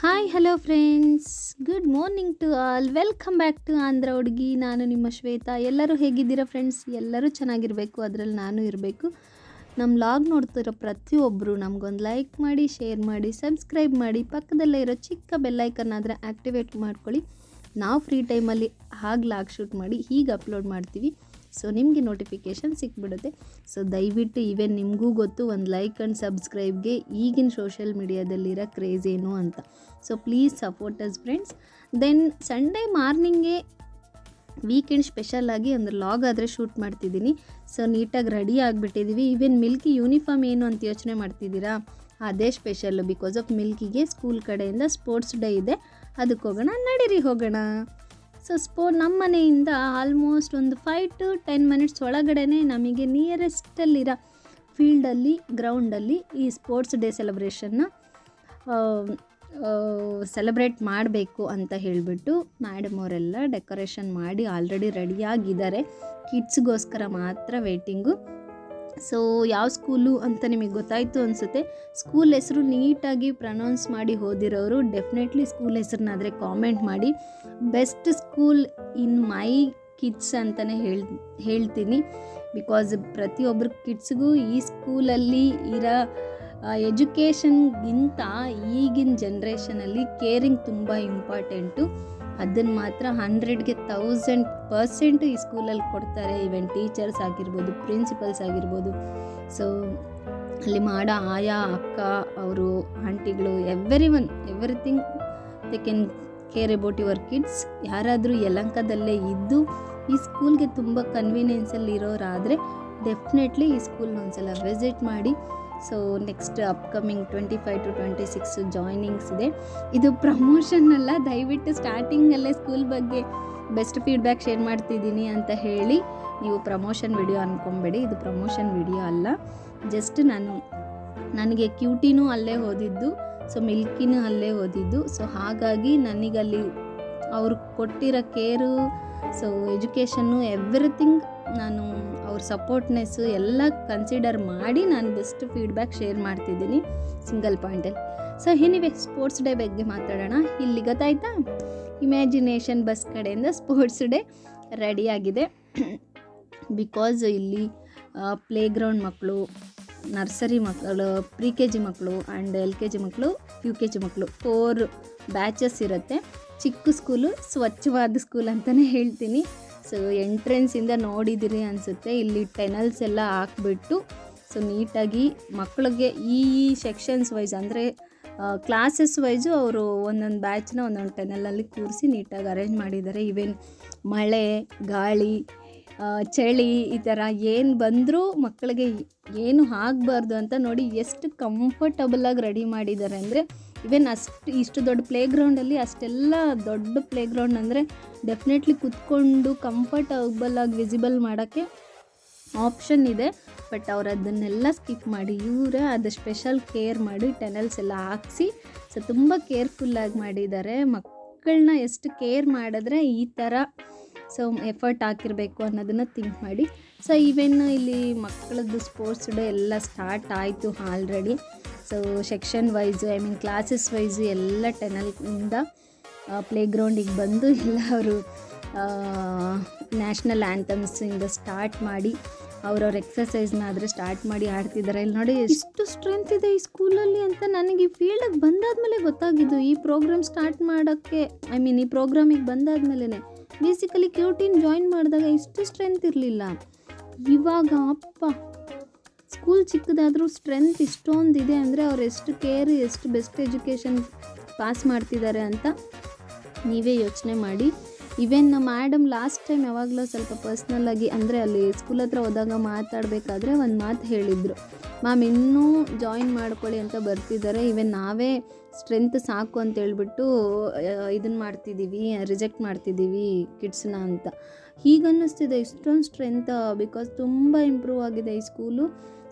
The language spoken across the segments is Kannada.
Hi hello friends good morning to all welcome back to Andhra ಹುಡುಗಿ ನಾನು ನಿಮ್ಮ ಶ್ವೇತಾ. ಎಲ್ಲರೂ ಹೇಗಿದ್ದೀರಾ ಫ್ರೆಂಡ್ಸ್ ಎಲ್ಲರೂ ಚೆನ್ನಾಗಿರಬೇಕು. ಅದರಲ್ಲಿ ನಾನು ಇರಬೇಕು. ನಮ್ಮ ಲಾಗ್ ನೋಡ್ತಿರೋ ಪ್ರತಿಯೊಬ್ಬರು ನಮಗೊಂದು ಲೈಕ್ ಮಾಡಿ ಶೇರ್ ಮಾಡಿ ಸಬ್ಸ್ಕ್ರೈಬ್ ಮಾಡಿ, ಪಕ್ಕದಲ್ಲೇ ಇರೋ ಚಿಕ್ಕ ಬೆಲ್ಲೈಕನ್ ಆದರೆ ಆ್ಯಕ್ಟಿವೇಟ್ ಮಾಡ್ಕೊಳ್ಳಿ. ನಾವು ಫ್ರೀ ಟೈಮಲ್ಲಿ ಹಾಗೆ ಲಾಗ್ ಶೂಟ್ ಮಾಡಿ ಹೀಗೆ ಅಪ್ಲೋಡ್ ಮಾಡ್ತೀವಿ. ಸೊ ನಿಮಗೆ ನೋಟಿಫಿಕೇಷನ್ ಸಿಕ್ಬಿಡುತ್ತೆ. ಸೊ ದಯವಿಟ್ಟು ಇವೆನ್ ನಿಮಗೂ ಗೊತ್ತು ಒಂದು ಲೈಕ್ ಆ್ಯಂಡ್ ಸಬ್ಸ್ಕ್ರೈಬ್ಗೆ ಈಗಿನ ಸೋಷಿಯಲ್ ಮೀಡಿಯಾದಲ್ಲಿರೋ ಕ್ರೇಜ್ ಏನು ಅಂತ. So please support us friends then Sunday ಮಾರ್ನಿಂಗೆ weekend ಸ್ಪೆಷಲಾಗಿ ಒಂದು ಲಾಗ್ ಆದರೆ ಶೂಟ್ ಮಾಡ್ತಿದ್ದೀನಿ. ಸೊ ನೀಟಾಗಿ ರೆಡಿ ಆಗಿಬಿಟ್ಟಿದ್ದೀವಿ ಈವನ್ ಮಿಲ್ಕಿ ಯೂನಿಫಾರ್ಮ್ ಏನು ಅಂತ ಯೋಚನೆ ಮಾಡ್ತಿದ್ದೀರಾ? ಅದೇ ಸ್ಪೆಷಲ್ಲು ಬಿಕಾಸ್ ಆಫ್ ಮಿಲ್ಕಿಗೆ ಸ್ಕೂಲ್ ಕಡೆಯಿಂದ ಸ್ಪೋರ್ಟ್ಸ್ ಡೇ ಇದೆ. ಅದಕ್ಕೆ ಹೋಗೋಣ ನಡೀರಿ ಹೋಗೋಣ. ಸೊ ಸ್ಪೋ ನಮ್ಮ ಮನೆಯಿಂದ ಆಲ್ಮೋಸ್ಟ್ ಒಂದು ಫೈವ್ ಟು ಟೆನ್ ಮಿನಿಟ್ಸ್ ಒಳಗಡೆ ನಮಗೆ ನಿಯರೆಸ್ಟಲ್ಲಿರೋ ಫೀಲ್ಡಲ್ಲಿ ಗ್ರೌಂಡಲ್ಲಿ ಈ ಸ್ಪೋರ್ಟ್ಸ್ ಡೇ ಸೆಲೆಬ್ರೇಷನ್ನ ಸೆಲೆಬ್ರೇಟ್ ಮಾಡಬೇಕು ಅಂತ ಹೇಳಿಬಿಟ್ಟು ಮ್ಯಾಡಮ್ ಅವರೆಲ್ಲ ಡೆಕೋರೇಷನ್ ಮಾಡಿ ಆಲ್ರೆಡಿ ರೆಡಿಯಾಗಿದ್ದಾರೆ ಕಿಡ್ಸ್ಗೋಸ್ಕರ ಮಾತ್ರ ವೇಟಿಂಗು ಸೊ ಯಾವ ಸ್ಕೂಲು ಅಂತ ನಿಮಗೆ ಗೊತ್ತಾಯಿತು ಅನಿಸುತ್ತೆ. ಸ್ಕೂಲ್ ಹೆಸರು ನೀಟಾಗಿ ಪ್ರನೌನ್ಸ್ ಮಾಡಿ ಓದಿರೋರು ಡೆಫಿನೆಟ್ಲಿ ಸ್ಕೂಲ್ ಹೆಸರನ್ನಾದರೆ ಕಾಮೆಂಟ್ ಮಾಡಿ. Best school in my kids ಅಂತಲೇ ಹೇಳ್, ಹೇಳ್ತೀನಿ. ಬಿಕಾಸ್ ಪ್ರತಿಯೊಬ್ಬರು ಕಿಡ್ಸ್ಗೂ ಈ ಸ್ಕೂಲಲ್ಲಿ ಇರೋ ಎಜುಕೇಷನ್ಗಿಂತ ಈಗಿನ ಜನ್ರೇಷನಲ್ಲಿ ಕೇರಿಂಗ್ ತುಂಬ ಇಂಪಾರ್ಟೆಂಟು ಅದನ್ನು ಮಾತ್ರ ಹಂಡ್ರೆಡ್ಗೆ ತೌಸಂಡ್ ಪರ್ಸೆಂಟ್ ಈ ಸ್ಕೂಲಲ್ಲಿ ಕೊಡ್ತಾರೆ. ಈವನ್ ಟೀಚರ್ಸ್ ಆಗಿರ್ಬೋದು, ಪ್ರಿನ್ಸಿಪಲ್ಸ್ ಆಗಿರ್ಬೋದು. ಸೊ, ಅಲ್ಲಿ ಮಾಡೋ ಆಯಾ, ಅಕ್ಕ, ಅವರು, ಆಂಟಿಗಳು every one everything they can care about your kids. ಯಾರಾದರೂ ಯಲಂಕದಲ್ಲೇ ಇದ್ದು ಈ ಸ್ಕೂಲ್ಗೆ ತುಂಬ ಕನ್ವೀನಿಯನ್ಸಲ್ಲಿ ಇರೋರಾದರೆ, ಡೆಫಿನೆಟ್ಲಿ ಈ ಸ್ಕೂಲ್ನ ಒಂದ್ಸಲ ವಿಸಿಟ್ ಮಾಡಿ so next upcoming twenty five to twenty six joinings ಇದೆ. ಇದು ಪ್ರಮೋಷನ್ ಅಲ್ಲ, ದಯವಿಟ್ಟು ಸ್ಟಾರ್ಟಿಂಗಲ್ಲೇ ಸ್ಕೂಲ್ ಬಗ್ಗೆ ಬೆಸ್ಟ್ ಫೀಡ್ಬ್ಯಾಕ್ ಶೇರ್ ಮಾಡ್ತಿದ್ದೀನಿ ಅಂತ ಹೇಳಿ ನೀವು ಪ್ರಮೋಷನ್ ವಿಡಿಯೋ ಅಂದ್ಕೊಂಬೇಡಿ ಇದು ಪ್ರಮೋಷನ್ ವಿಡಿಯೋ ಅಲ್ಲ. ಜಸ್ಟ್ ನಾನು, ನನಗೆ ಕ್ಯೂಟಿನೂ ಅಲ್ಲೇ ಓದಿದ್ದು ಸೊ ಮಿಲ್ಕಿನೂ ಅಲ್ಲೇ ಓದಿದ್ದು. ಸೊ ಹಾಗಾಗಿ ನನಗಲ್ಲಿ ಅವ್ರು ಕೊಟ್ಟಿರೋ ಕೇರು ಸೊ ಎಜುಕೇಷನ್ನು ಎವ್ರಿಥಿಂಗ್ ನಾನು ಅವ್ರ ಸಪೋರ್ಟ್ನೆಸ್ಸು ಎಲ್ಲ ಕನ್ಸಿಡರ್ ಮಾಡಿ ನಾನು ಬೆಸ್ಟ್ ಫೀಡ್ಬ್ಯಾಕ್ ಶೇರ್ ಮಾಡ್ತಿದ್ದೀನಿ ಸಿಂಗಲ್ ಪಾಯಿಂಟಲ್ಲಿ ಸೊ ಎನಿವೆ ಸ್ಪೋರ್ಟ್ಸ್ ಡೇ ಬಗ್ಗೆ ಮಾತಾಡೋಣ. ಇಲ್ಲಿ ಗೊತ್ತಾಯ್ತಾ? ಇಮ್ಯಾಜಿನೇಷನ್ ಬಸ್ ಕಡೆಯಿಂದ ಸ್ಪೋರ್ಟ್ಸ್ ಡೇ ರೆಡಿಯಾಗಿದೆ ಬಿಕಾಸ್ ಇಲ್ಲಿ ಪ್ಲೇ ಗ್ರೌಂಡ್ ಮಕ್ಕಳು ನರ್ಸರಿ ಮಕ್ಕಳು ಪ್ರಿ ಕೆ ಜಿ ಮಕ್ಕಳು ಆ್ಯಂಡ್ ಎಲ್ ಕೆ ಜಿ ಮಕ್ಕಳು ಯು ಕೆ ಜಿ ಮಕ್ಕಳು ಫೋರ್ ಬ್ಯಾಚಸ್ ಇರುತ್ತೆ. ಚಿಕ್ಕ ಸ್ಕೂಲು, ಸ್ವಚ್ಛವಾದ ಸ್ಕೂಲ್ ಅಂತಲೇ ಹೇಳ್ತೀನಿ. ಸೊ ಎಂಟ್ರೆನ್ಸಿಂದ ನೋಡಿದಿರಿ ಅನಿಸುತ್ತೆ. ಇಲ್ಲಿ ಟೆನಲ್ಸ್ ಎಲ್ಲ ಹಾಕ್ಬಿಟ್ಟು ಸೊ ನೀಟಾಗಿ ಮಕ್ಕಳಿಗೆ ಈ ಈ ಸೆಕ್ಷನ್ಸ್ ವೈಸ್ ಅಂದರೆ ಕ್ಲಾಸಸ್ ವೈಸು ಅವರು ಒಂದೊಂದು ಬ್ಯಾಚ್ನ ಒಂದೊಂದು ಟೆನಲಲ್ಲಿ ಕೂರಿಸಿ ನೀಟಾಗಿ ಅರೇಂಜ್ ಮಾಡಿದ್ದಾರೆ. ಈವನ್ ಮಳೆ, ಗಾಳಿ ಚಳಿ ಈ ಥರ ಏನು ಬಂದರೂ ಮಕ್ಕಳಿಗೆ ಏನು ಆಗಬಾರ್ದು ಅಂತ ನೋಡಿ ಎಷ್ಟು ಕಂಫರ್ಟಬಲಾಗಿ ರೆಡಿ ಮಾಡಿದ್ದಾರೆ. ಅಂದರೆ ಈವನ್ ಅಷ್ಟು, ಇಷ್ಟು ದೊಡ್ಡ ಪ್ಲೇ ಗ್ರೌಂಡಲ್ಲಿ ಅಷ್ಟೆಲ್ಲ ದೊಡ್ಡ ಪ್ಲೇ ಗ್ರೌಂಡ್ ಅಂದರೆ ಡೆಫಿನೆಟ್ಲಿ ಕುತ್ಕೊಂಡು ಕಂಫರ್ಟಬಲ್ ಆಗಿ ವಿಸಿಬಲ್ ಮಾಡೋಕ್ಕೆ ಆಪ್ಷನ್ ಇದೆ. ಬಟ್ ಅವ್ರು ಅದನ್ನೆಲ್ಲ ಸ್ಕಿಪ್ ಮಾಡಿ, ಇವರೇ ಅದು ಸ್ಪೆಷಲ್ ಕೇರ್ ಮಾಡಿ ಟೆನಲ್ಸ್ ಎಲ್ಲ ಹಾಕ್ಸಿ ಸೊ ತುಂಬ ಕೇರ್ಫುಲ್ಲಾಗಿ ಮಾಡಿದ್ದಾರೆ. ಮಕ್ಕಳನ್ನ ಎಷ್ಟು ಕೇರ್ ಮಾಡಿದ್ರೆ ಈ ಥರ ಸೊ ಎಫರ್ಟ್ ಹಾಕಿರಬೇಕು ಅನ್ನೋದನ್ನು ಥಿಂಕ್ ಮಾಡಿ. ಸೊ ಈವೆನ್ ಇಲ್ಲಿ ಮಕ್ಕಳದ್ದು ಸ್ಪೋರ್ಟ್ಸ್ ಡೇ ಎಲ್ಲ ಸ್ಟಾರ್ಟ್ ಆಯಿತು already section wise I mean classes wise ಎಲ್ಲ ಟೆನಲ್ನಿಂದ ಪ್ಲೇ ಗ್ರೌಂಡಿಗೆ ಬಂದು ಎಲ್ಲ ಅವರು ನ್ಯಾಷನಲ್ ಆ್ಯಂಥಮ್ಸಿಂದ ಸ್ಟಾರ್ಟ್ ಮಾಡಿ, ಅವ್ರವ್ರ ಎಕ್ಸಸೈಸ್ನ ಆದರೆ ಸ್ಟಾರ್ಟ್ ಮಾಡಿ ಆಡ್ತಿದ್ದಾರೆ ಇಲ್ಲಿ ನೋಡಿ ಎಷ್ಟು ಸ್ಟ್ರೆಂತ್ ಇದೆ ಈ ಸ್ಕೂಲಲ್ಲಿ ಅಂತ ನನಗೆ ಈ ಫೀಲ್ಡಿಗೆ ಬಂದಾದಮೇಲೆ ಗೊತ್ತಾಗಿದ್ದು. ಈ ಪ್ರೋಗ್ರಾಮ್ ಸ್ಟಾರ್ಟ್ ಮಾಡೋಕ್ಕೆ ಐ ಮೀನ್ ಈ ಪ್ರೋಗ್ರಾಮಿಗೆ ಬಂದಾದ್ಮೇಲೆ ಬೇಸಿಕಲಿ ಕ್ಯೂಟಿನ್ ಜಾಯಿನ್ ಮಾಡಿದಾಗ ಇಷ್ಟು ಸ್ಟ್ರೆಂತ್ ಇರಲಿಲ್ಲ. ಇವಾಗ ಅಪ್ಪ ಸ್ಕೂಲ್ ಚಿಕ್ಕದಾದರೂ ಸ್ಟ್ರೆಂತ್ ಇಷ್ಟೊಂದಿದೆ ಅಂದರೆ ಅವ್ರು ಎಷ್ಟು ಕೇರ್, ಎಷ್ಟು ಬೆಸ್ಟ್ ಎಜುಕೇಷನ್ ಪಾಸ್ ಮಾಡ್ತಿದ್ದಾರೆ ಅಂತ ನೀವೇ ಯೋಚನೆ ಮಾಡಿ. ಇವೆನ್ ನಮ್ಮ ಮ್ಯಾಡಮ್ ಲಾಸ್ಟ್ ಟೈಮ್ ಯಾವಾಗಲೂ ಸ್ವಲ್ಪ ಪರ್ಸ್ನಲ್ಲಾಗಿ ಅಂದರೆ ಅಲ್ಲಿ ಸ್ಕೂಲ್ ಹತ್ರ ಹೋದಾಗ ಮಾತಾಡಬೇಕಾದ್ರೆ ಒಂದು ಮಾತು ಹೇಳಿದರು. ಮ್ಯಾಮ್ ಇನ್ನೂ ಜಾಯಿನ್ ಮಾಡ್ಕೊಳ್ಳಿ ಅಂತ ಬರ್ತಿದ್ದಾರೆ. ಇವೆನ್ ನಾವೇ ಸ್ಟ್ರೆಂತ್ ಸಾಕು ಅಂತ ಹೇಳ್ಬಿಟ್ಟು ಇದನ್ನು ಮಾಡ್ತಿದ್ದೀವಿ ರಿಜೆಕ್ಟ್ ಮಾಡ್ತಿದ್ದೀವಿ ಕಿಡ್ಸ್ನ ಅಂತ. ಹೀಗನ್ನಿಸ್ತಿದೆ. ಇಷ್ಟೊಂದು ಸ್ಟ್ರೆಂತ್ ಬಿಕಾಸ್ ತುಂಬ ಇಂಪ್ರೂವ್ ಆಗಿದೆ ಈ school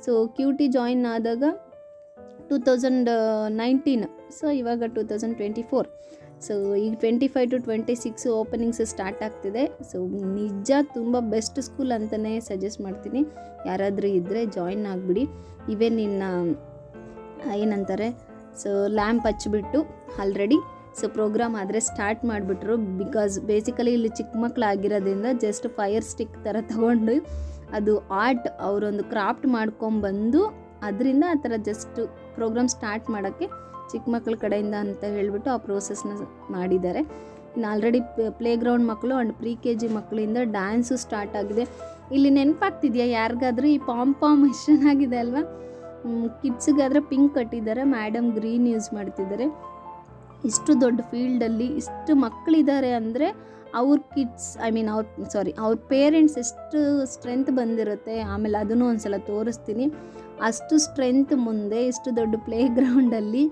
so Q T join ಆದಾಗ ಟೂ ತೌಸಂಡ್ ನೈನ್ಟೀನ್ ಸೊ ಇವಾಗ two thousand twenty four so ಈಗ twenty five to twenty six openings start ಆಗ್ತಿದೆ. ಸೊ ನಿಜ ತುಂಬ ಬೆಸ್ಟ್ ಸ್ಕೂಲ್ ಅಂತಲೇ ಸಜೆಸ್ಟ್ ಮಾಡ್ತೀನಿ. ಯಾರಾದರೂ ಇದ್ದರೆ ಜಾಯಿನ್ ಆಗಿಬಿಡಿ. ಇವೇ ನಿನ್ನ ಏನಂತಾರೆ ಸೊ ಲ್ಯಾಂಪ್ ಹಚ್ಚಿಬಿಟ್ಟು ಆಲ್ರೆಡಿ ಸೊ ಪ್ರೋಗ್ರಾಮ್ ಆದರೆ ಸ್ಟಾರ್ಟ್ ಮಾಡಿಬಿಟ್ರು. ಬಿಕಾಸ್ ಬೇಸಿಕಲಿ ಇಲ್ಲಿ ಚಿಕ್ಕ ಮಕ್ಕಳಾಗಿರೋದ್ರಿಂದ ಜಸ್ಟ್ ಫೈರ್ ಸ್ಟಿಕ್ ಥರ ತಗೊಂಡು ಅದು ಆರ್ಟ್ ಅವರೊಂದು ಕ್ರಾಫ್ಟ್ ಮಾಡ್ಕೊಂಬಂದು ಅದರಿಂದ ಆ ಥರ ಜಸ್ಟ್ ಪ್ರೋಗ್ರಾಮ್ ಸ್ಟಾರ್ಟ್ ಮಾಡೋಕ್ಕೆ ಚಿಕ್ಕ ಮಕ್ಕಳ ಕಡೆಯಿಂದ ಅಂತ ಹೇಳಿಬಿಟ್ಟು ಆ ಪ್ರೋಸೆಸ್ನ ಮಾಡಿದ್ದಾರೆ. ಇನ್ನು ಆಲ್ರೆಡಿ ಪ್ಲೇ ಗ್ರೌಂಡ್ ಮಕ್ಕಳು ಆ್ಯಂಡ್ ಪ್ರಿ ಕೆ ಜಿ ಮಕ್ಕಳಿಂದ ಡ್ಯಾನ್ಸು ಸ್ಟಾರ್ಟ್ ಆಗಿದೆ. ಇಲ್ಲಿ ನೆನಪಾಗ್ತಿದೆಯಾ ಯಾರಿಗಾದ್ರೂ ಈ ಪಾಮ್ ಪಾಮ್ ಆಗಿದೆ ಅಲ್ವಾ? ಕಿಡ್ಸಿಗಾದ್ರೆ ಪಿಂಕ್ ಕಟ್ಟಿದ್ದಾರೆ ಮ್ಯಾಡಮ್ ಗ್ರೀನ್ ಯೂಸ್ ಮಾಡ್ತಿದ್ದಾರೆ. ಇಷ್ಟು ದೊಡ್ಡ ಫೀಲ್ಡಲ್ಲಿ ಇಷ್ಟು ಮಕ್ಕಳಿದ್ದಾರೆ ಅಂದರೆ ಅವ್ರ ಕಿಡ್ಸ್ ಐ ಮೀನ್ ಅವ್ರ ಸಾರಿ ಅವ್ರ ಪೇರೆಂಟ್ಸ್ ಎಷ್ಟು ಸ್ಟ್ರೆಂತ್ ಬಂದಿರುತ್ತೆ, ಆಮೇಲೆ ಅದನ್ನು ಒಂದ್ಸಲ ತೋರಿಸ್ತೀನಿ. ಅಷ್ಟು ಸ್ಟ್ರೆಂತ್ ಮುಂದೆ, ಇಷ್ಟು ದೊಡ್ಡ ಪ್ಲೇ ಗ್ರೌಂಡಲ್ಲಿ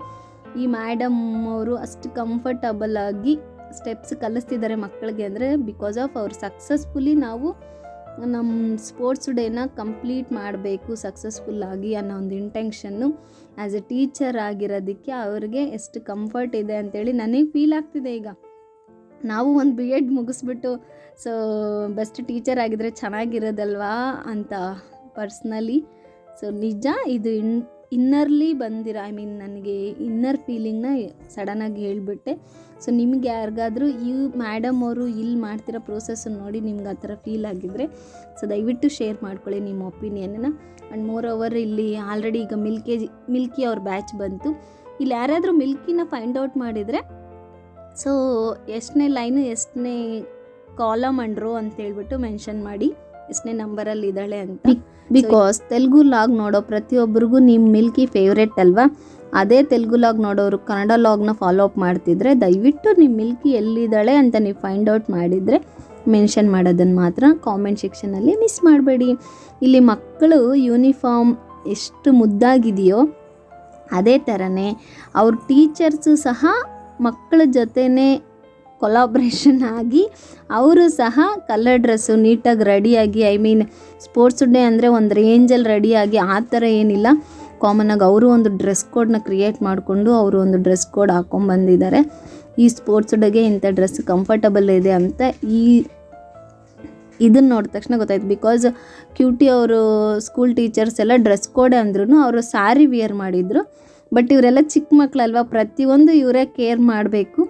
ಈ ಮ್ಯಾಡಮ್ ಅವರು ಅಷ್ಟು ಕಂಫರ್ಟಬಲ್ ಆಗಿ ಸ್ಟೆಪ್ಸ್ ಕಲಿಸ್ತಿದ್ದಾರೆ ಮಕ್ಕಳಿಗೆ ಅಂದರೆ ಬಿಕಾಸ್ ಆಫ್ ಅವ್ರು ಸಕ್ಸಸ್ಫುಲಿ ನಾವು ನಮ್ಮ ಸ್ಪೋರ್ಟ್ಸ್ ಡೇನ ಕಂಪ್ಲೀಟ್ ಮಾಡಬೇಕು ಸಕ್ಸಸ್ಫುಲ್ ಆಗಿ ಅನ್ನೋ ಒಂದು ಇಂಟೆನ್ಷನ್ನು ಆ್ಯಸ್ ಎ ಟೀಚರ್ ಆಗಿರೋದಕ್ಕೆ ಅವ್ರಿಗೆ ಎಷ್ಟು ಕಂಫರ್ಟ್ ಇದೆ ಅಂತೇಳಿ ನನಗೆ ಫೀಲ್ ಆಗ್ತಿದೆ ಈಗ. ನಾವು ಒಂದು ಬಿ ಎಡ್ ಮುಗಿಸ್ಬಿಟ್ಟು ಸೊ ಬೆಸ್ಟ್ ಟೀಚರ್ ಆಗಿದ್ರೆ ಚೆನ್ನಾಗಿರೋದಲ್ವಾ ಅಂತ ಪರ್ಸ್ನಲಿ ಸೊ ನಿಜ ಇದು ಇನ್ ಇನ್ನರ್ಲಿ ಬಂದಿರ ಐ ಮೀನ್ ನನಗೆ ಇನ್ನರ್ ಫೀಲಿಂಗ್ನ ಸಡನ್ನಾಗಿ ಹೇಳಿಬಿಟ್ಟೆ. ಸೊ ನಿಮ್ಗೆ ಯಾರಿಗಾದರೂ ಈ ಮ್ಯಾಡಮ್ ಅವರು ಇಲ್ಲಿ ಮಾಡ್ತಿರೋ ಪ್ರೋಸೆಸ್ಸನ್ನು ನೋಡಿ ನಿಮ್ಗೆ ಆ ಥರ ಫೀಲ್ ಆಗಿದ್ರೆ ಸೊ ದಯವಿಟ್ಟು ಶೇರ್ ಮಾಡ್ಕೊಳ್ಳಿ ನಿಮ್ಮ ಒಪಿನಿಯನ್ನ ಆ್ಯಂಡ್ ಮೋರ್ ಓವರ್ ಇಲ್ಲಿ ಆಲ್ರೆಡಿ ಈಗ ಮಿಲ್ಕಿ ಮಿಲ್ಕಿ ಅವ್ರ ಬ್ಯಾಚ್ ಬಂತು. ಇಲ್ಲಿ ಯಾರಾದರೂ ಮಿಲ್ಕಿನ ಫೈಂಡ್ ಔಟ್ ಮಾಡಿದರೆ ಸೊ ಎಷ್ಟನೇ ಲೈನು ಎಷ್ಟನೇ ಕಾಲಮ್ ಅಂಡ್ರು ಅಂತ ಹೇಳ್ಬಿಟ್ಟು ಮೆನ್ಷನ್ ಮಾಡಿ ಎಷ್ಟನೇ ನಂಬರಲ್ಲಿ ಇದ್ದಾಳೆ ಅಂತ. ಬಿಕಾಸ್ ತೆಲುಗು ಲಾಗ್ ನೋಡೋ ಪ್ರತಿಯೊಬ್ಬರಿಗೂ ನಿಮ್ಮ ಮಿಲ್ಕಿ ಫೇವ್ರೆಟ್ ಅಲ್ವಾ? ಅದೇ ತೆಲುಗು ಲಾಗ್ ನೋಡೋರು ಕನ್ನಡ ಲಾಗ್ನ ಫಾಲೋ ಅಪ್ ಮಾಡ್ತಿದ್ರೆ ದಯವಿಟ್ಟು ನಿಮ್ಮ ಮಿಲ್ಕಿ ಎಲ್ಲಿದ್ದಾಳೆ ಅಂತ ನೀವು ಫೈಂಡ್ ಔಟ್ ಮಾಡಿದರೆ ಮೆನ್ಷನ್ ಮಾಡೋದನ್ನು ಮಾತ್ರ ಕಾಮೆಂಟ್ ಸೆಕ್ಷನಲ್ಲಿ ಮಿಸ್ ಮಾಡಬೇಡಿ. ಇಲ್ಲಿ ಮಕ್ಕಳು ಯೂನಿಫಾರ್ಮ್ ಎಷ್ಟು ಮುದ್ದಾಗಿದೆಯೋ ಅದೇ ಥರನೇ ಅವ್ರ ಟೀಚರ್ಸು ಸಹ ಮಕ್ಕಳ ಜೊತೆನೇ ಕೊಲಾಬ್ರೇಷನ್ ಆಗಿ ಅವರು ಸಹ ಕಲರ್ ಡ್ರೆಸ್ಸು ನೀಟಾಗಿ ರೆಡಿಯಾಗಿ ಐ ಮೀನ್ ಸ್ಪೋರ್ಟ್ಸ್ ಡೇ ಅಂದರೆ ಒಂದು ರೇಂಜಲ್ಲಿ ರೆಡಿಯಾಗಿ ಆ ಥರ ಏನಿಲ್ಲ. ಕಾಮನಾಗಿ ಅವರು ಒಂದು ಡ್ರೆಸ್ ಕೋಡ್ನ ಕ್ರಿಯೇಟ್ ಮಾಡಿಕೊಂಡು ಅವರು ಒಂದು ಡ್ರೆಸ್ ಕೋಡ್ ಹಾಕ್ಕೊಂಬಂದಿದ್ದಾರೆ ಈ ಸ್ಪೋರ್ಟ್ಸ್ ಡೇಗೆ ಇಂಥ ಡ್ರೆಸ್ ಕಂಫರ್ಟಬಲ್ ಇದೆ ಅಂತ ಈ ಇದನ್ನು ನೋಡಿದ ತಕ್ಷಣ ಗೊತ್ತಾಯ್ತು. ಬಿಕಾಸ್ ಕ್ಯೂಟಿ ಅವರು ಸ್ಕೂಲ್ ಟೀಚರ್ಸ್ ಎಲ್ಲ ಡ್ರೆಸ್ ಕೋಡೆ ಅಂದ್ರೂ ಅವರು ಸ್ಯಾರಿ ವಿಯರ್ ಮಾಡಿದರು. ಬಟ್ ಇವರೆಲ್ಲ ಚಿಕ್ಕ ಮಕ್ಕಳಲ್ವ? ಪ್ರತಿಯೊಂದು ಇವರೇ ಕೇರ್ ಮಾಡಬೇಕು.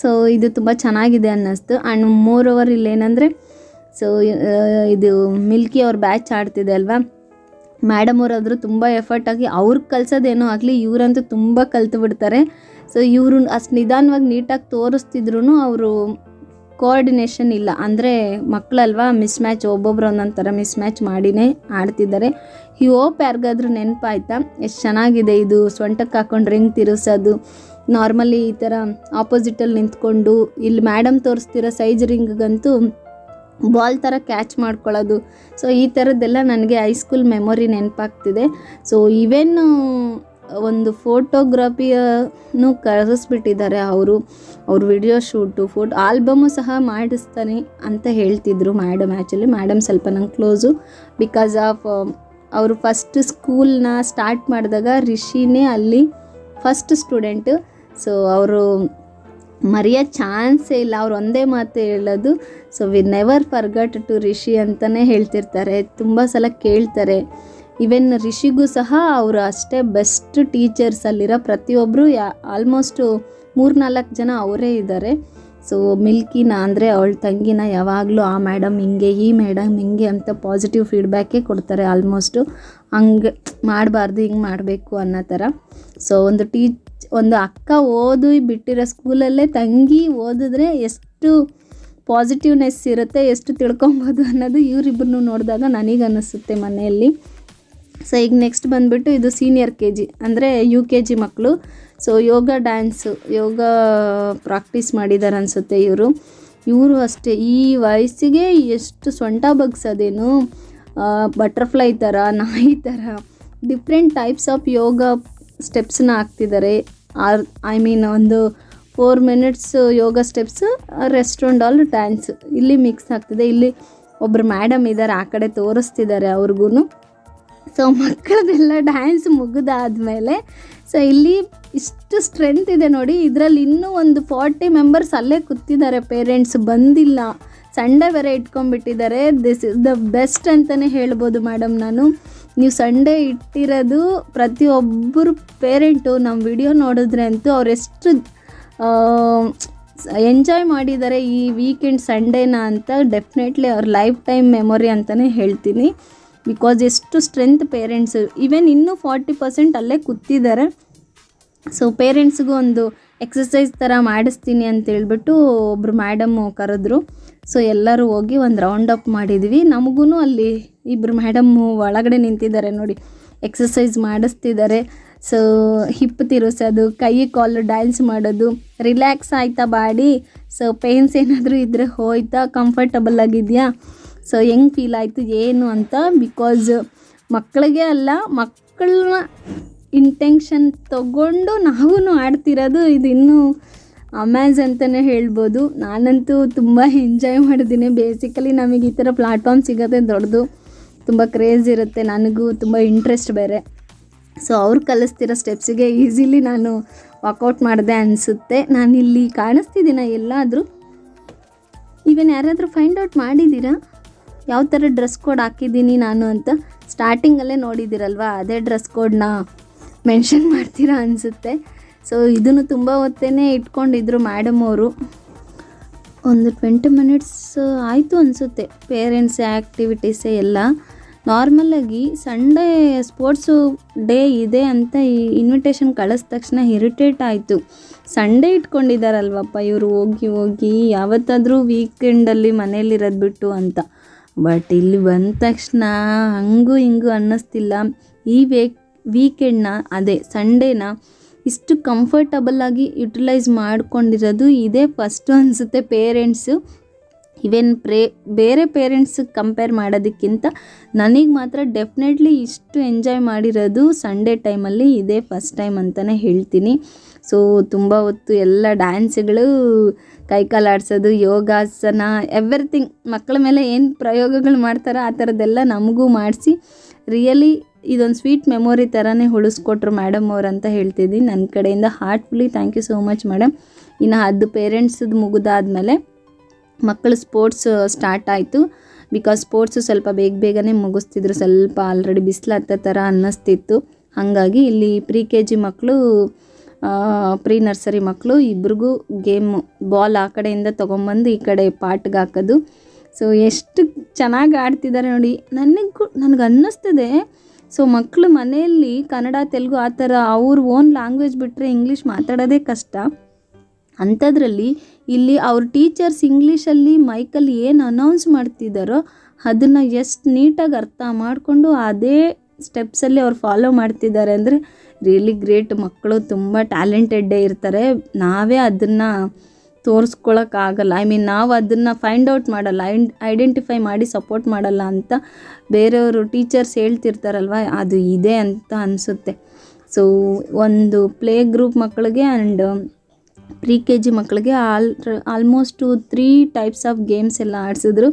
ಸೊ ಇದು ತುಂಬ ಚೆನ್ನಾಗಿದೆ ಅನ್ನಿಸ್ತು. ಆ್ಯಂಡ್ ಮೋರ್ ಓವರ್ ಇಲ್ಲೇನಂದರೆ ಸೊ ಇದು ಮಿಲ್ಕಿ ಅವ್ರ ಬ್ಯಾಚ್ ಆಡ್ತಿದೆ ಅಲ್ವಾ? ಮೇಡಮ್ ಅವರಾದರೂ ತುಂಬ ಎಫರ್ಟ್ ಆಗಿ ಅವ್ರಿಗೆ ಕಲ್ಸೋದೇನೋ ಆಗಲಿ, ಇವರಂತೂ ತುಂಬ ಕಲ್ತು ಬಿಡ್ತಾರೆ. ಸೊ ಇವರು ಅಷ್ಟು ನಿಧಾನವಾಗಿ ನೀಟಾಗಿ ತೋರಿಸ್ತಿದ್ರು ಅವರು ಕೋಆರ್ಡಿನೇಷನ್ ಇಲ್ಲ. ಅಂದರೆ ಮಕ್ಕಳಲ್ವಾ ಮಿಸ್ ಮ್ಯಾಚ್ ಒಬ್ಬೊಬ್ರು ಒಂದೊಂದು ಥರ ಮಿಸ್ ಮ್ಯಾಚ್ ಮಾಡಿನೇ ಆಡ್ತಿದ್ದಾರೆ. ಈ ಓಪ್ ಯಾರಿಗಾದ್ರೂ ನೆನಪಾಯ್ತಾ? ಎಷ್ಟು ಚೆನ್ನಾಗಿದೆ ಇದು. ಸೊಂಟಕ್ಕೆ ಹಾಕೊಂಡು ರಿಂಗ್ ತಿರುಗಿಸೋದು ನಾರ್ಮಲಿ ಈ ಥರ ಆಪೋಸಿಟಲ್ಲಿ ನಿಂತ್ಕೊಂಡು ಇಲ್ಲಿ ಮೇಡಮ್ ತೋರಿಸ್ತಿರೋ ಸೈಜ್ ರಿಂಗ್ಗಂತೂ ಬಾಲ್ ಥರ ಕ್ಯಾಚ್ ಮಾಡ್ಕೊಳ್ಳೋದು. ಸೊ ಈ ಥರದ್ದೆಲ್ಲ ನನಗೆ ಹೈಸ್ಕೂಲ್ ಮೆಮೊರಿ ನೆನಪಾಗ್ತಿದೆ. ಸೊ ಇವೆನ್ ಒಂದು ಫೋಟೋಗ್ರಫಿಯನ್ನು ಕರೆಸ್ಬಿಟ್ಟಿದ್ದಾರೆ ಅವರು. ಅವ್ರ ವಿಡಿಯೋ ಶೂಟು ಫೋಟೋ ಆಲ್ಬಮು ಸಹ ಮಾಡಿಸ್ತಾನೆ ಅಂತ ಹೇಳ್ತಿದ್ರು ಮೇಡಮ್ ಆ್ಯಕ್ಚುಲಿ ಮೇಡಮ್ ಸ್ವಲ್ಪ ನಂಗೆ ಕ್ಲೋಸು ಬಿಕಾಸ್ ಆಫ್ ಅವರು ಫಸ್ಟ್ ಸ್ಕೂಲ್ನ ಸ್ಟಾರ್ಟ್ ಮಾಡಿದಾಗ ರಿಷಿನೇ ಅಲ್ಲಿ ಫಸ್ಟ್ ಸ್ಟೂಡೆಂಟು ಸೊ ಅವರು ಮರೆಯೋ ಚಾನ್ಸೇ ಇಲ್ಲ. ಅವ್ರು ಒಂದೇ ಮಾತು ಹೇಳೋದು. So we never forget to Rishi ಅಂತಲೇ ಹೇಳ್ತಿರ್ತಾರೆ. ತುಂಬ ಸಲ ಕೇಳ್ತಾರೆ. ಇವೆನ್ ರಿಷಿಗೂ ಸಹ ಅವರು ಅಷ್ಟೇ ಬೆಸ್ಟ್ ಟೀಚರ್ಸ್ ಅಲ್ಲಿರೋ ಪ್ರತಿಯೊಬ್ಬರು ಯಾ ಆಲ್ಮೋಸ್ಟು ಮೂರ್ನಾಲ್ಕು ಜನ ಅವರೇ ಇದ್ದಾರೆ. ಸೊ ಮಿಲ್ಕಿನ ಅಂದರೆ ಅವಳ ತಂಗಿನ ಯಾವಾಗಲೂ ಆ ಮೇಡಮ್ ಹಿಂಗೆ, ಈ ಮೇಡಮ್ ಹಿಂಗೆ ಅಂತ ಪಾಸಿಟಿವ್ ಫೀಡ್ಬ್ಯಾಕೇ ಕೊಡ್ತಾರೆ ಆಲ್ಮೋಸ್ಟು ಹಂಗೆ ಮಾಡಬಾರ್ದು, ಹಿಂಗೆ ಮಾಡಬೇಕು ಅನ್ನೋ ಥರ. ಸೊ ಒಂದು ಟೀಚ್ ಒಂದು ಅಕ್ಕ ಓದು ಬಿಟ್ಟಿರೋ ಸ್ಕೂಲಲ್ಲೇ ತಂಗಿ ಓದಿದ್ರೆ ಎಷ್ಟು ಪಾಸಿಟಿವ್ನೆಸ್ ಇರುತ್ತೆ, ಎಷ್ಟು ತಿಳ್ಕೊಬೋದು ಅನ್ನೋದು ಇವರಿಬ್ಬರನ್ನು ನೋಡಿದಾಗ ನನಗೆ ಅನ್ನಿಸುತ್ತೆ ಮನೆಯಲ್ಲಿ. ಸೊ ಈಗ ನೆಕ್ಸ್ಟ್ ಬಂದುಬಿಟ್ಟು ಇದು ಸೀನಿಯರ್ ಕೆ ಜಿ ಅಂದರೆ ಯು ಕೆ ಜಿ ಮಕ್ಕಳು so yoga dance yoga practice ಮಾಡಿದ್ದಾರೆ ಅನಿಸುತ್ತೆ ಇವರು. ಇವರು ಅಷ್ಟೇ, ಈ ವಯಸ್ಸಿಗೆ ಎಷ್ಟು ಸೊಂಟ ಬಗ್ಸೋದೇನು ಬಟರ್ಫ್ಲೈ ಥರ ನಾಯಿ ಥರ ಡಿಫ್ರೆಂಟ್ ಟೈಪ್ಸ್ ಆಫ್ ಯೋಗ ಸ್ಟೆಪ್ಸ್ನ ಹಾಕ್ತಿದ್ದಾರೆ ಆರ್ ಐ ಮೀನ್ ಒಂದು four minutes yoga steps restaurant all dance ಇಲ್ಲಿ ಮಿಕ್ಸ್ ಆಗ್ತಿದೆ. ಇಲ್ಲಿ ಒಬ್ಬರು ಮ್ಯಾಡಮ್ ಇದ್ದಾರೆ ಆ ಕಡೆ ತೋರಿಸ್ತಿದ್ದಾರೆ ಅವ್ರಿಗೂ ಸೊ ಮಕ್ಕಳದೆಲ್ಲ ಡ್ಯಾನ್ಸ್ ಮುಗಿದಾದ್ಮೇಲೆ ಸೊ ಇಲ್ಲಿ ಇಷ್ಟು ಸ್ಟ್ರೆಂತ್ ಇದೆ ನೋಡಿ. ಇದರಲ್ಲಿ ಇನ್ನೂ ಒಂದು ಫಾರ್ಟಿ ಮೆಂಬರ್ಸ್ ಅಲ್ಲೇ ಕೂತಿದ್ದಾರೆ ಪೇರೆಂಟ್ಸ್ ಬಂದಿಲ್ಲ. ಸಂಡೇ ಬೇರೆ ಇಟ್ಕೊಂಡ್ಬಿಟ್ಟಿದ್ದಾರೆ. ದಿಸ್ ಇಸ್ ದ ಬೆಸ್ಟ್ ಅಂತಲೇ ಹೇಳ್ಬೋದು ಮೇಡಮ್ ನಾನು. ನೀವು ಸಂಡೇ ಇಟ್ಟಿರೋದು ಪ್ರತಿಯೊಬ್ಬರು ಪೇರೆಂಟು ನಮ್ಮ ವಿಡಿಯೋ ನೋಡಿದ್ರೆ ಅಂತೂ ಅವರೆಷ್ಟು ಎಂಜಾಯ್ ಮಾಡಿದ್ದಾರೆ ಈ ವೀಕೆಂಡ್ ಸಂಡೇನ ಅಂತ. ಡೆಫಿನೆಟ್ಲಿ ಅವ್ರ ಲೈಫ್ ಟೈಮ್ ಮೆಮೊರಿ ಅಂತಲೇ ಹೇಳ್ತೀನಿ. ಬಿಕಾಸ್ ಎಷ್ಟು ಸ್ಟ್ರೆಂತ್ ಪೇರೆಂಟ್ಸು ಈವನ್ ಇನ್ನೂ ಫಾರ್ಟಿ ಪರ್ಸೆಂಟ್ ಅಲ್ಲೇ ಕೂತಿದ್ದಾರೆ. ಸೊ ಪೇರೆಂಟ್ಸ್ಗೂ ಒಂದು ಎಕ್ಸಸೈಸ್ ಥರ ಮಾಡಿಸ್ತೀನಿ ಅಂತ ಹೇಳ್ಬಿಟ್ಟು ಒಬ್ಬರು ಮ್ಯಾಡಮ್ಮು ಕರೆದ್ರು. ಸೊ ಎಲ್ಲರೂ ಹೋಗಿ ಒಂದು ರೌಂಡ್ ಅಪ್ ಮಾಡಿದ್ವಿ. ನಮಗೂ ಅಲ್ಲಿ ಇಬ್ಬರು ಮ್ಯಾಡಮ್ಮು ಒಳಗಡೆ ನಿಂತಿದ್ದಾರೆ ನೋಡಿ. ಎಕ್ಸಸೈಸ್ ಮಾಡಿಸ್ತಿದ್ದಾರೆ. ಸೊ ಹಿಪ್ ತಿರುಸೋದು, ಕೈ ಕಾಲು ಡ್ಯಾನ್ಸ್ ಮಾಡೋದು ರಿಲ್ಯಾಕ್ಸ್ ಆಯ್ತಾ ಬಾಡಿ? ಸೊ ಪೇನ್ಸ್ ಏನಾದರೂ ಇದ್ದರೆ ಹೋಯ್ತಾ? ಕಂಫರ್ಟಬಲ್ ಆಗಿದೆಯಾ? ಸೊ ಹೆಂಗೆ ಫೀಲ್ ಆಯಿತು ಏನು ಅಂತ ಬಿಕಾಸ್ ಮಕ್ಕಳಿಗೆ ಅಲ್ಲ ಮಕ್ಕಳನ್ನ ಇಂಟೆನ್ಷನ್ ತಗೊಂಡು ನಾವೂ ಆಡ್ತಿರೋದು ಇದು ಇನ್ನೂ ಅಂತಲೇ ಹೇಳ್ಬೋದು. ನಾನಂತೂ ತುಂಬ ಎಂಜಾಯ್ ಮಾಡಿದ್ದೀನಿ. ಬೇಸಿಕಲಿ ನಮಗೆ ಈ ಥರ ಪ್ಲಾಟ್ಫಾರ್ಮ್ ಸಿಗೋದೆ ದೊಡ್ಡದು ತುಂಬ ಕ್ರೇಜ್ ಇರುತ್ತೆ. ನನಗೂ ತುಂಬ ಇಂಟ್ರೆಸ್ಟ್ ಬೇರೆ. ಸೊ ಅವ್ರು ಕಲಿಸ್ತಿರೋ ಸ್ಟೆಪ್ಸಿಗೆ ಈಸಿಲಿ ನಾನು ವಾಕೌಟ್ ಮಾಡಿದೆ ಅನಿಸುತ್ತೆ. ನಾನಿಲ್ಲಿ ಕಾಣಿಸ್ತಿದ್ದೀನ? ಎಲ್ಲಾದರೂ. ಈವನ್ ಯಾರಾದರೂ ಫೈಂಡ್ ಔಟ್ ಮಾಡಿದ್ದೀರಾ? ಯಾವ ಥರ ಡ್ರೆಸ್ ಕೋಡ್ ಹಾಕಿದ್ದೀನಿ ನಾನು ಅಂತ ಸ್ಟಾರ್ಟಿಂಗಲ್ಲೇ ನೋಡಿದ್ದೀರಲ್ವ? ಅದೇ ಡ್ರೆಸ್ ಕೋಡ್ನ ಮೆನ್ಷನ್ ಮಾಡ್ತೀರಾ ಅನಿಸುತ್ತೆ. ಸೊ ಇದನ್ನು ತುಂಬ ಹೊತ್ತೇ ಇಟ್ಕೊಂಡಿದ್ರು ಮ್ಯಾಡಮ್ ಅವರು. ಒಂದು ಟ್ವೆಂಟಿ ಮಿನಿಟ್ಸ್ ಆಯಿತು ಅನಿಸುತ್ತೆ. ಪೇರೆಂಟ್ಸ್ ಆ್ಯಕ್ಟಿವಿಟೀಸೇ ಎಲ್ಲ. ನಾರ್ಮಲಾಗಿ ಸಂಡೇ ಸ್ಪೋರ್ಟ್ಸು ಡೇ ಇದೆ ಅಂತ ಈ ಇನ್ವಿಟೇಷನ್ ಕಳಿಸಿದ ತಕ್ಷಣ ಇರಿಟೇಟ್ ಆಯಿತು. ಸಂಡೇ ಇಟ್ಕೊಂಡಿದ್ದಾರಲ್ವಪ್ಪ ಇವರು ಹೋಗಿ ಹೋಗಿ, ಯಾವತ್ತಾದರೂ ವೀಕೆಂಡಲ್ಲಿ ಮನೇಲಿರೋದು ಬಿಟ್ಟು ಅಂತ. ಬಟ್ ಇಲ್ಲಿ ಬಂದ ತಕ್ಷಣ ಹಂಗೂ ಹಿಂಗೂ ಅನ್ನಿಸ್ತಿಲ್ಲ. ಈ ವೇಕ್ ವೀಕೆಂಡ್ನ ಅದೇ ಸಂಡೇನ ಇಷ್ಟು ಕಂಫರ್ಟಬಲ್ಲಾಗಿ ಯುಟಿಲೈಸ್ ಮಾಡ್ಕೊಂಡಿರೋದು ಇದೇ ಫಸ್ಟು ಅನಿಸುತ್ತೆ ಪೇರೆಂಟ್ಸು ಇವೆನ್ ಪ್ರೇ ಬೇರೆ ಪೇರೆಂಟ್ಸ್ ಕಂಪೇರ್ ಮಾಡೋದಕ್ಕಿಂತ ನನಗೆ ಮಾತ್ರ ಡೆಫಿನೆಟ್ಲಿ ಇಷ್ಟು ಎಂಜಾಯ್ ಮಾಡಿರೋದು ಸಂಡೇ ಟೈಮಲ್ಲಿ ಇದೇ ಫಸ್ಟ್ ಟೈಮ್ ಅಂತಲೇ ಹೇಳ್ತೀನಿ. ಸೊ ತುಂಬ ಹೊತ್ತು ಎಲ್ಲ ಡ್ಯಾನ್ಸ್ಗಳು ಕೈಕಾಲು ಆಡಿಸೋದು ಯೋಗಾಸನ ಎವ್ರಿಥಿಂಗ್ ಮಕ್ಕಳ ಮೇಲೆ ಏನು ಪ್ರಯೋಗಗಳು ಮಾಡ್ತಾರೋ ಆ ಥರದ್ದೆಲ್ಲ ನಮಗೂ ಮಾಡಿಸಿ. ರಿಯಲಿ ಇದೊಂದು ಸ್ವೀಟ್ ಮೆಮೊರಿ ಥರನೇ ಉಳಿಸ್ಕೊಟ್ರು ಮೇಡಮ್ ಅವ್ರು ಅಂತ ಹೇಳ್ತಿದ್ದೀನಿ. ನನ್ನ ಕಡೆಯಿಂದ heartfully thank you so much madam ಇನ್ನು ಅದು ಪೇರೆಂಟ್ಸದು ಮುಗಿದಾದ್ಮೇಲೆ ಮಕ್ಕಳು ಸ್ಪೋರ್ಟ್ಸ್ ಸ್ಟಾರ್ಟ್ ಆಯಿತು. ಬಿಕಾಸ್ ಸ್ಪೋರ್ಟ್ಸು ಸ್ವಲ್ಪ ಬೇಗ ಬೇಗನೆ ಮುಗಿಸ್ತಿದ್ರು. ಸ್ವಲ್ಪ ಆಲ್ರೆಡಿ ಬಿಸಿಲು ಹತ್ತೋ ಥರ ಅನ್ನಿಸ್ತಿತ್ತು. ಹಾಗಾಗಿ ಇಲ್ಲಿ ಪ್ರಿ ಕೆ ಜಿ ಮಕ್ಕಳು ಪ್ರೀ ನರ್ಸರಿ ಮಕ್ಕಳು ಇಬ್ರಿಗೂ ಗೇಮು ಬಾಲ್ ಆ ಕಡೆಯಿಂದ ತೊಗೊಂಬಂದು ಈ ಕಡೆ ಪಾಟ್ಗೆ ಹಾಕೋದು. ಸೊ ಎಷ್ಟು ಚೆನ್ನಾಗಿ ಆಡ್ತಿದ್ದಾರೆ ನೋಡಿ. ನನಗೂ, ನನಗೆ ಅನ್ನಿಸ್ತದೆ. ಸೊ ಮಕ್ಕಳು ಮನೆಯಲ್ಲಿ ಕನ್ನಡ, ತೆಲುಗು ಆ ಥರ ಅವ್ರ ಓನ್ ಲ್ಯಾಂಗ್ವೇಜ್ ಬಿಟ್ಟರೆ ಇಂಗ್ಲೀಷ್ ಮಾತಾಡೋದೇ ಕಷ್ಟ. ಅಂಥದ್ರಲ್ಲಿ ಇಲ್ಲಿ ಅವ್ರ ಟೀಚರ್ಸ್ ಇಂಗ್ಲೀಷಲ್ಲಿ ಮೈಕಲ್ಲಿ ಏನು ಅನೌನ್ಸ್ ಮಾಡ್ತಿದ್ದಾರೋ ಅದನ್ನು ಎಷ್ಟು ನೀಟಾಗಿ ಅರ್ಥ ಮಾಡಿಕೊಂಡು ಅದೇ ಸ್ಟೆಪ್ಸಲ್ಲಿ ಅವ್ರು ಫಾಲೋ ಮಾಡ್ತಿದ್ದಾರೆ ಅಂದರೆ ರಿಯಲಿ ಗ್ರೇಟ್ ಮಕ್ಕಳು ತುಂಬ ಟ್ಯಾಲೆಂಟೆಡ್ಡೇ ಇರ್ತಾರೆ. ನಾವೇ ಅದನ್ನು ತೋರಿಸ್ಕೊಳಕ್ಕಾಗಲ್ಲ ಐ ಮೀನ್ ನಾವು ಅದನ್ನು ಫೈಂಡ್ ಔಟ್ ಮಾಡಲ್ಲ. ಐಡೆಂಟಿಫೈ ಮಾಡಿ ಸಪೋರ್ಟ್ ಮಾಡಲ್ಲ ಅಂತ ಬೇರೆಯವರು ಟೀಚರ್ಸ್ ಹೇಳ್ತಿರ್ತಾರಲ್ವ? ಅದು ಇದೆ ಅಂತ ಅನಿಸುತ್ತೆ. ಸೊ ಒಂದು ಪ್ಲೇ ಗ್ರೂಪ್ ಮಕ್ಕಳಿಗೆ ಆ್ಯಂಡ್ ಪ್ರಿ ಕೆ ಜಿ ಮಕ್ಕಳಿಗೆ all almost three types of games ಎಲ್ಲ ಆಡಿಸಿದ್ರು.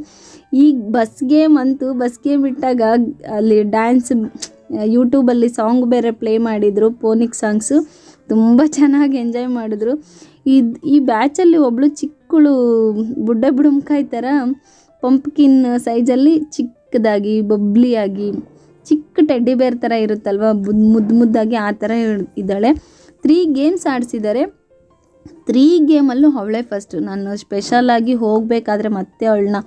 ಈಗ ಬಸ್ ಗೇಮ್ ಅಂತೂ ಬಸ್ ಗೇಮ್ ಇಟ್ಟಾಗ ಅಲ್ಲಿ ಡ್ಯಾನ್ಸ್ ಯೂಟ್ಯೂಬಲ್ಲಿ ಸಾಂಗ್ ಬೇರೆ ಪ್ಲೇ ಮಾಡಿದರು ಪೋನಿಕ್ ಸಾಂಗ್ಸು ತುಂಬ ಚೆನ್ನಾಗಿ ಎಂಜಾಯ್ ಮಾಡಿದ್ರು. ಇದು, ಈ ಬ್ಯಾಚಲ್ಲಿ ಒಬ್ಬಳು ಚಿಕ್ಕಳು ಬುಡ್ಡ ಬುಡುಮ್ಕಾಯಿ ಥರ ಪಂಪ್ಕಿನ್ ಸೈಜಲ್ಲಿ ಚಿಕ್ಕದಾಗಿ, ಬಬ್ಲಿಯಾಗಿ, ಚಿಕ್ಕ ಟೆಡ್ಡಿ ಬೇರ್ ಥರ ಇರುತ್ತಲ್ವ ಮುದ್ದು ಮುದ್ದಾಗಿ ಆ ಥರ ಇದ್ದಾಳೆ. ತ್ರೀ ಗೇಮ್ಸ್ ಆಡಿಸಿದ್ದಾರೆ ತ್ರೀ ಗೇಮಲ್ಲೂ ಅವಳೇ ಫಸ್ಟು ನಾನು ಸ್ಪೆಷಲಾಗಿ ಹೋಗಬೇಕಾದ್ರೆ ಮತ್ತೆ ಅವಳನ್ನ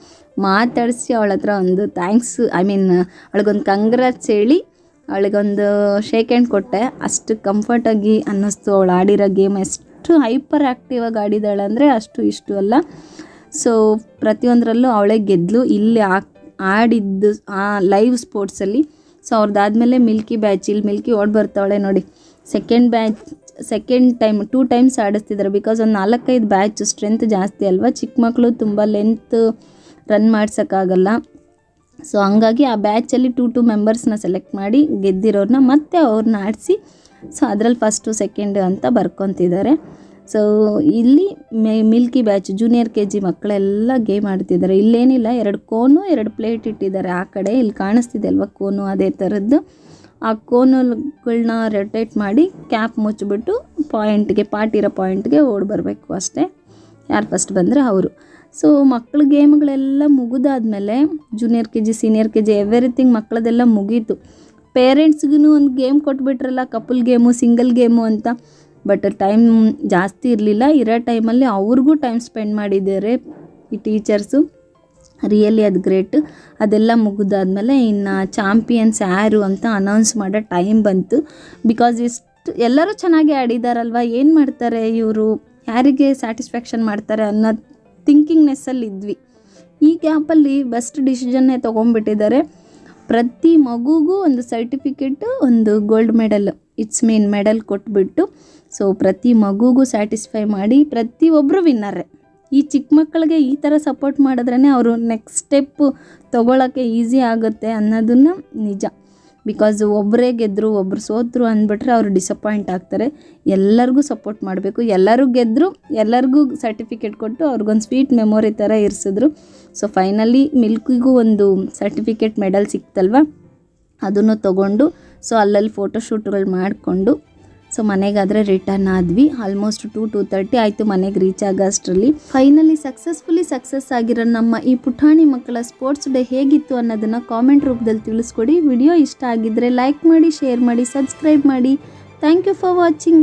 ಮಾತಾಡಿಸಿ ಅವಳ ಹತ್ರ ಒಂದು ಥ್ಯಾಂಕ್ಸ್ ಐ ಮೀನ್ ಅವಳಿಗೊಂದು ಕಂಗ್ರಾಟ್ಸ್ ಹೇಳಿ ಅವಳಿಗೊಂದು ಶೇಕ್ ಹ್ಯಾಂಡ್ ಕೊಟ್ಟೆ. ಅಷ್ಟು ಕಂಫರ್ಟಾಗಿ ಅನ್ನಿಸ್ತು ಅವಳು ಆಡಿರೋ ಗೇಮ್ ಎಷ್ಟು ಹೈಪರ್ ಆ್ಯಕ್ಟಿವ್ ಆಗಿ ಆಡಿದಾಳೆ ಅಂದರೆ ಅಷ್ಟು ಇಷ್ಟು ಅಲ್ಲ. ಸೊ ಪ್ರತಿಯೊಂದರಲ್ಲೂ ಅವಳೇ ಗೆದ್ಲು. ಇಲ್ಲಿ ಆಡಿದ್ದು, ಆ ಲೈವ್ ಸ್ಪೋರ್ಟ್ಸಲ್ಲಿ ಸೊ ಅವ್ರದ್ದಾದಮೇಲೆ ಮಿಲ್ಕಿ ಬ್ಯಾಚ್ ಇಲ್ಲಿ ಮಿಲ್ಕಿ ಓಡ್ ಬರ್ತಾವಳೆ ನೋಡಿ. Second batch second time two times ಆಡಿಸ್ತಿದ್ದಾರೆ because ಒಂದು ನಾಲ್ಕೈದು ಬ್ಯಾಚ್ ಸ್ಟ್ರೆಂತ್ ಜಾಸ್ತಿ ಅಲ್ವಾ? ಚಿಕ್ಕ ಮಕ್ಕಳು ತುಂಬ ಲೆಂತ್ ರನ್ ಮಾಡ್ಸೋಕ್ಕಾಗಲ್ಲ. ಸೊ ಹಂಗಾಗಿ ಆ ಬ್ಯಾಚಲ್ಲಿ ಟೂ ಟೂ ಮೆಂಬರ್ಸ್ನ ಸೆಲೆಕ್ಟ್ ಮಾಡಿ ಗೆದ್ದಿರೋರನ್ನ ಮತ್ತೆ ಅವ್ರನ್ನ ಆಡಿಸಿ ಸೊ ಅದರಲ್ಲಿ ಫಸ್ಟು ಸೆಕೆಂಡ್ ಅಂತ ಬರ್ಕೊತಿದ್ದಾರೆ. ಸೊ ಇಲ್ಲಿ milky batch junior K G ಮಕ್ಕಳೆಲ್ಲ ಗೇಮ್ ಆಡ್ತಿದ್ದಾರೆ. ಇಲ್ಲೇನಿಲ್ಲ, ಎರಡು ಕೋನು, ಎರಡು ಪ್ಲೇಟ್ ಇಟ್ಟಿದ್ದಾರೆ. ಆ ಕಡೆ ಇಲ್ಲಿ ಕಾಣಿಸ್ತಿದೆ ಅಲ್ವಾ ಕೋನು, ಅದೇ ಥರದ್ದು ಆ ಕೋನುಗಳನ್ನ ರೊಟೇಟ್ ಮಾಡಿ ಕ್ಯಾಪ್ ಮುಚ್ಚಿಬಿಟ್ಟು ಪಾಯಿಂಟ್ಗೆ ಪಾಟಿರೋ ಪಾಯಿಂಟ್ಗೆ ಓಡಿ ಬರಬೇಕು ಅಷ್ಟೇ. ಯಾರು ಫಸ್ಟ್ ಬಂದರೆ ಅವರು. ಸೊ ಮಕ್ಕಳ ಗೇಮ್ಗಳೆಲ್ಲ ಮುಗಿದಾದ್ಮೇಲೆ junior K G senior K G everything ಮಕ್ಕಳದೆಲ್ಲ ಮುಗೀತು. ಪೇರೆಂಟ್ಸ್ಗೂ ಒಂದು ಗೇಮ್ ಕೊಟ್ಬಿಟ್ರಲ್ಲ ಕಪಲ್ ಗೇಮು ಸಿಂಗಲ್ ಗೇಮು ಅಂತ. ಬಟ್ ಟೈಮ್ ಜಾಸ್ತಿ ಇರಲಿಲ್ಲ. ಇರೋ ಟೈಮಲ್ಲಿ ಅವ್ರಿಗೂ ಟೈಮ್ ಸ್ಪೆಂಡ್ ಮಾಡಿದ್ದಾರೆ ಈ ಟೀಚರ್ಸು ರಿಯಲಿ ಅದು ಗ್ರೇಟ್ ಅದೆಲ್ಲ ಮುಗಿದಾದ್ಮೇಲೆ ಇನ್ನು ಚಾಂಪಿಯನ್ಸ್ ಯಾರು ಅಂತ ಅನೌನ್ಸ್ ಮಾಡೋ ಟೈಮ್ ಬಂತು. ಬಿಕಾಸ್ ಇಷ್ಟು, ಎಲ್ಲರೂ ಚೆನ್ನಾಗಿ ಆಡಿದಾರಲ್ವ? ಏನು ಮಾಡ್ತಾರೆ ಇವರು? ಯಾರಿಗೆ ಸ್ಯಾಟಿಸ್ಫ್ಯಾಕ್ಷನ್ ಮಾಡ್ತಾರೆ ಅನ್ನೋ ಥಿಂಕಿಂಗ್ನೆಸ್ಸಲ್ಲಿ ಇದ್ವಿ ಈ ಕ್ಯಾಪಲ್ಲಿ ಬೆಸ್ಟ್ ಡಿಸಿಷನ್ನೇ ತೊಗೊಂಡ್ಬಿಟ್ಟಿದ್ದಾರೆ. ಪ್ರತಿ ಮಗುಗೂ ಒಂದು ಸರ್ಟಿಫಿಕೇಟು ಒಂದು gold medal it's mean medal ಕೊಟ್ಬಿಟ್ಟು ಸೊ ಪ್ರತಿ ಮಗುಗೂ ಸ್ಯಾಟಿಸ್ಫೈ ಮಾಡಿ ಪ್ರತಿಯೊಬ್ಬರು ವಿನ್ನರೇ ಈ ಚಿಕ್ಕ ಮಕ್ಕಳಿಗೆ ಈ ಥರ ಸಪೋರ್ಟ್ ಮಾಡಿದ್ರೇ ಅವರು ನೆಕ್ಸ್ಟ್ ಸ್ಟೆಪ್ಪು ತೊಗೊಳಕ್ಕೆ ಈಸಿ ಆಗುತ್ತೆ ಅನ್ನೋದನ್ನು ನಿಜ. ಬಿಕಾಸ್ ಒಬ್ಬರೇ ಗೆದ್ದರು ಒಬ್ಬರು ಸೋತರು ಅಂದ್ಬಿಟ್ರೆ ಅವರು ಡಿಸಪಾಯಿಂಟ್ ಆಗ್ತಾರೆ. ಎಲ್ಲರಿಗೂ ಸಪೋರ್ಟ್ ಮಾಡಬೇಕು. ಎಲ್ಲರೂ ಗೆದ್ದರು ಎಲ್ಲರಿಗೂ ಸರ್ಟಿಫಿಕೇಟ್ ಕೊಟ್ಟು ಅವ್ರಿಗೊಂದು ಸ್ವೀಟ್ ಮೆಮೊರಿ ಥರ ಇರಿಸಿದ್ರು. ಸೊ ಫೈನಲಿ ಮಿಲ್ಕಿಗೂ ಒಂದು ಸರ್ಟಿಫಿಕೇಟ್ ಮೆಡಲ್ ಸಿಕ್ತಲ್ವ? ಅದನ್ನು ತೊಗೊಂಡು ಸೊ ಅಲ್ಲಲ್ಲಿ ಫೋಟೋಶೂಟ್ಗಳು ಮಾಡಿಕೊಂಡು ಸೊ ಮನೆಗಾದರೆ ರಿಟರ್ನ್ ಆದ್ವಿ. ಆಲ್ಮೋಸ್ಟ್ ಟು ಟು ತರ್ಟಿ ಆಯಿತು ಮನೆಗೆ ರೀಚ್ ಆಗೋ ಅಷ್ಟರಲ್ಲಿ. ಫೈನಲಿ ಸಕ್ಸಸ್ಫುಲಿ ಸಕ್ಸಸ್ ಆಗಿರೋ ನಮ್ಮ ಈ ಪುಟಾಣಿ ಮಕ್ಕಳ ಸ್ಪೋರ್ಟ್ಸ್ ಡೇ ಹೇಗಿತ್ತು ಅನ್ನೋದನ್ನು ಕಾಮೆಂಟ್ ರೂಪದಲ್ಲಿ ತಿಳಿಸ್ಕೊಡಿ. ವಿಡಿಯೋ ಇಷ್ಟ ಆಗಿದ್ದರೆ ಲೈಕ್ ಮಾಡಿ ಶೇರ್ ಮಾಡಿ ಸಬ್ಸ್ಕ್ರೈಬ್ ಮಾಡಿ. Thank you for watching